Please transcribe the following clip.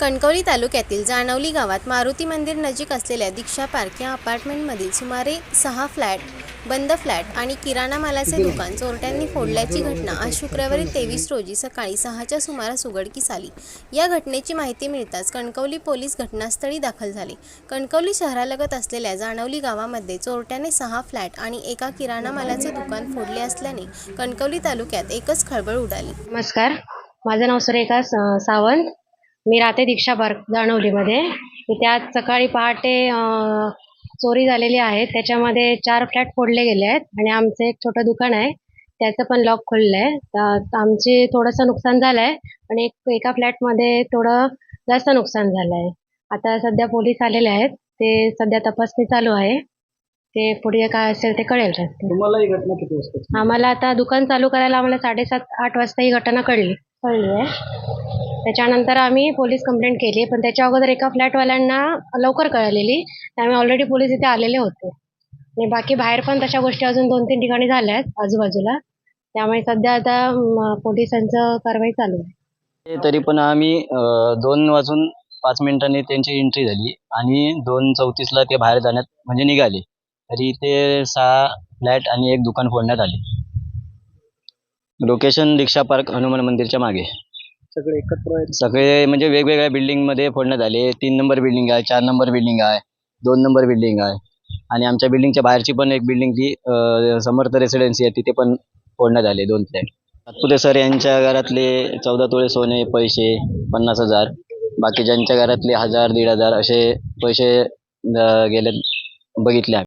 कणकवली तालुक्यातील जानवली गावात मारुती मंदिर नजीक असलेल्या दीक्षा पार्क या अपार्टमेंटमधील सुमारे सहा फ्लॅट बंद फ्लॅट आणि किराणा मालाचे दुकान चोरट्यांनी फोडल्याची घटना आज शुक्रवारी तेवीस रोजी सकाळी सहाच्या सुमारास उघडकीस आली. या घटनेची माहिती मिळताच कणकवली पोलीस घटनास्थळी दाखल झाले. कणकवली शहरालगत असलेल्या जानवली गावामध्ये चोरट्याने सहा फ्लॅट आणि एका किराणा मालाचे दुकान फोडले असल्याने कणकवली तालुक्यात एकच खळबळ उडाली. नमस्कार. माझं नाव सुरेखा सावंत. मी राहते दीक्षा पार्क जाणवलीमध्ये इथे आज सकाळी पहाटे चोरी झालेली आहे. त्याच्यामध्ये चार फ्लॅट फोडले गेले आहेत आणि आमचं एक छोटं दुकान आहे. त्याचं पण लॉक खोललं आहे. तर आमचे थोडंसं नुकसान झालं आहे आणि एक एका फ्लॅटमध्ये थोडं जास्त नुकसान झालं आहे आता सध्या पोलीस आलेले आहेत. ते सध्या तपासणी चालू आहे. ते पुढे काय असेल ते कळेल तुम्हाला ही घटना किती वाजता? आम्हाला आता दुकान चालू करायला आम्हाला साडेसात आठ वाजता ही घटना कळली. कळली आहे. त्याच्यानंतर आम्ही पोलीस कंप्लेंट केली पण त्याच्या अगोदर एका फ्लॅटवाल्यांना लवकर कळलेली. त्यामुळे ऑलरेडी पोलीस इथे आलेले होते. आणि बाकी बाहेर पण तशा गोष्टी अजून दोन तीन ठिकाणी झाल्या आहेत आजूबाजूला. त्यामुळे सध्या आता पोलिसांचं कारवाई चालू आहे. तरी पण आम्ही दोन वाजून पाच मिनिटांनी त्यांची एंट्री झाली आणि दोन चौतीसला ते बाहेर जाण्यात म्हणजे निघाले. तरी ते सहा फ्लॅट आणि एक दुकान फोडण्यात आले. लोकेशन दीक्षा पार्क हनुमान मंदिरच्या मागे. सगळे एकत्र आहेत? सगळे म्हणजे वेगवेगळ्या बिल्डिंगमध्ये फोडण्यात आले. तीन नंबर बिल्डिंग आहे चार नंबर बिल्डिंग आहे दोन नंबर बिल्डिंग आहे. आणि आमच्या बिल्डिंगच्या बाहेरची पण एक बिल्डिंग ती अं, समर्थ रेसिडेन्सी आहे तिथे पण फोडण्यात आले दोन फ्लॅट. सातपुते सर यांच्या घरातले चौदा तोळे सोने पैसे पन्नास हजार. बाकीच्यांच्या घरातले हजार दीड हजार असे पैसे अं, गेले बघितले आम्ही.